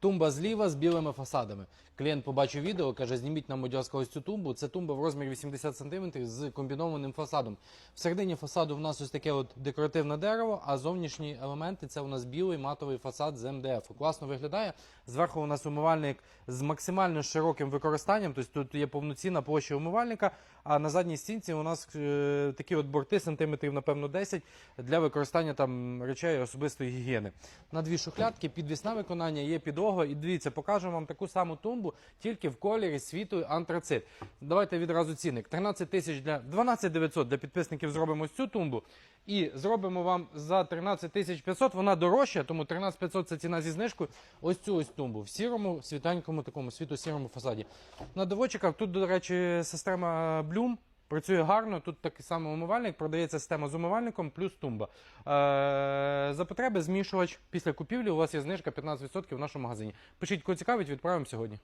Тумба зліва з білими фасадами. Клієнт побачив відео, каже: зніміть нам, будь ось цю тумбу. Це тумба в розмірі 80 см з комбінованим фасадом. Всередині фасаду в нас ось таке от декоративне дерево, а зовнішні елементи це у нас білий матовий фасад з МДФ. Класно виглядає. Зверху у нас умивальник з максимально широким використанням. Тобто тут є повноцінна площа умивальника. А на задній стінці у нас е, такі от борти сантиметрів, напевно, 10 для використання там речей особистої гігієни. На дві шухлядки, підвісне виконання, є підлога. І дивіться, покажемо вам таку саму тумбу, тільки в кольорі світу антрацит. Давайте відразу цінник. 13 тисяч для 12 900 для підписників зробимо цю тумбу. І зробимо вам за 13 тисяч 500, вона дорожча, тому 13 500 це ціна зі знижкою. Ось цю ось тумбу в сірому, світанькому такому світо-сірому фасаді. На доводчиках тут, до речі, система Bloom. Працює гарно, тут такий самий умивальник, продається система з умивальником плюс тумба. Е, за потреби змішувач після купівлі у вас є знижка 15% в нашому магазині. Пишіть, кого цікавить, відправимо сьогодні.